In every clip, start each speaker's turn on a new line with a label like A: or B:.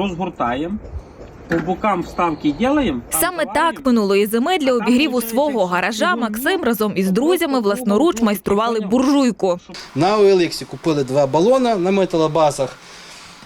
A: Розгортаємо, по бокам вставки ділаємо.
B: Саме так минулої зими для обігріву свого гаража Максим разом із друзями власноруч майстрували буржуйку.
C: На OLX купили два балона на металобазах,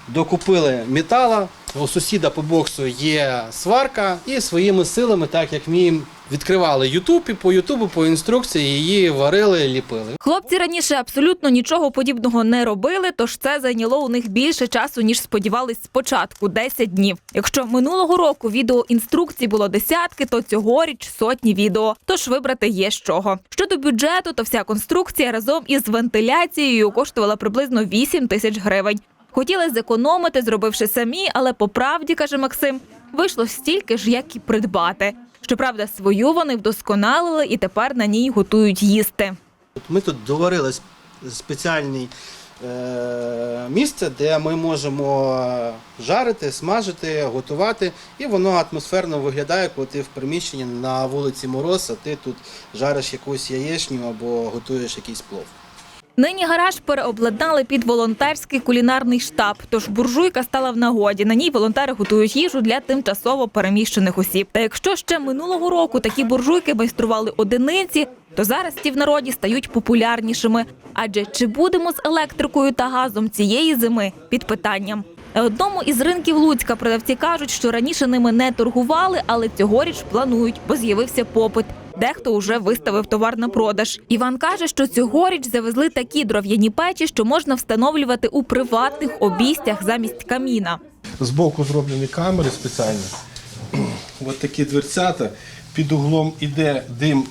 C: докупили метала. У сусіда по боксу є сварка, і своїми силами, так як їм відкривали Ютуб, і по Ютубу, по інструкції її варили, ліпили.
B: Хлопці раніше абсолютно нічого подібного не робили, тож це зайняло у них більше часу ніж сподівались спочатку 10 днів. Якщо минулого року відео інструкцій було десятки, то цьогоріч сотні відео. Тож вибрати є з чого. Щодо бюджету, то вся конструкція разом із вентиляцією коштувала приблизно 8 тисяч гривень. Хотіли зекономити, зробивши самі, але по правді, каже Максим, вийшло стільки ж, як і придбати. Щоправда, свою вони вдосконалили і тепер на ній готують їсти.
C: Ми тут доварили сп- спеціальне е, місце, де ми можемо жарити, смажити, готувати, і воно атмосферно виглядає, коли ти в приміщенні на вулиці Мороз, а ти тут жариш якусь яєчню або готуєш якийсь плов.
B: Нині гараж переобладнали під волонтерський кулінарний штаб. Тож буржуйка стала в нагоді. На ній волонтери готують їжу для тимчасово переміщених осіб. Та якщо ще минулого року такі буржуйки майстрували одиниці, то зараз ті в народі стають популярнішими. Адже чи будемо з електрикою та газом цієї зими під питанням. На одному із ринків Луцька продавці кажуть, що раніше ними не торгували, але цьогоріч планують, бо з'явився попит. Дехто вже виставив товар на продаж. Іван каже, що цьогоріч завезли такі дров'яні печі, що можна встановлювати у приватних обійстях замість каміна.
D: Збоку зроблені камери спеціальні. Ось такі дверцята. Під углом іде дим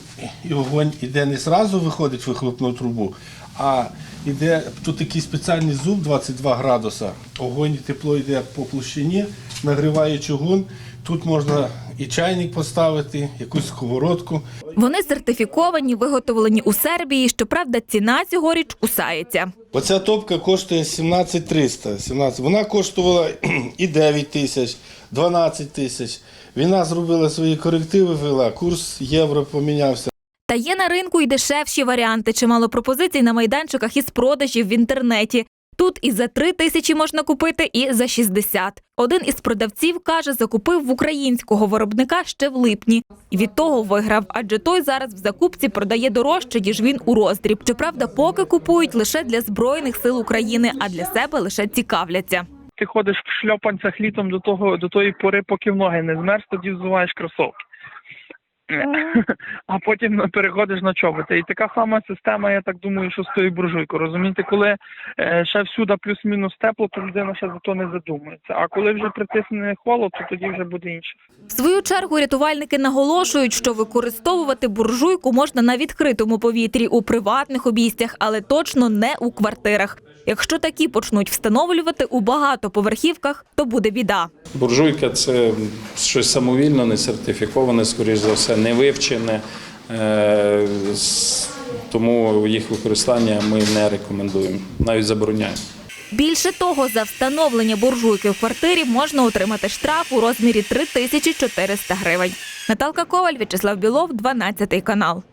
D: і огонь іде не зразу виходить вихлопну трубу, а іде тут такий спеціальний зуб 22 градуса. Огонь і тепло йде по площині, нагріває чугун. Тут можна і чайник поставити, якусь сковородку.
B: Вони сертифіковані, виготовлені у Сербії. Щоправда, ціна цьогоріч кусається.
D: Оця топка коштує 17 300. 17. Вона коштувала і 9 тисяч, 12 тисяч. Війна зробила свої корективи, ввела, курс євро помінявся.
B: Та є на ринку й дешевші варіанти. Чимало пропозицій на майданчиках із продажів в інтернеті. Тут і за 3 тисячі можна купити, і за 60. Один із продавців каже, закупив в українського виробника ще в липні. Від того виграв, адже той зараз в закупці продає дорожче, ніж він у роздріб. Щоправда, поки купують лише для збройних сил України, а для себе лише цікавляться.
E: ти ходиш в шльопанцях літом до того до тої пори, поки в ноги не змерз, тоді взуваєш кросовки. А потім переходиш на чоботи. І така сама система, я так думаю, що з тою буржуйкою. Розумієте, коли е, ще всюди плюс-мінус тепло, то людина ще за то не задумується. А коли вже притисне холод, то тоді вже буде інше.
B: В свою чергу рятувальники наголошують, що використовувати буржуйку можна на відкритому повітрі у приватних обійстях, але точно не у квартирах. Якщо такі почнуть встановлювати у багатоповерхівках, то буде біда.
F: Буржуйка це щось самовільно, не сертифіковане, скоріш за все, не вивчене. Е, Тому їх використання ми не рекомендуємо, навіть забороняємо.
B: Більше того, за встановлення буржуйки в квартирі можна отримати штраф у розмірі 3400 гривень. Наталка Коваль, В'ячеслав Білов, 12 канал.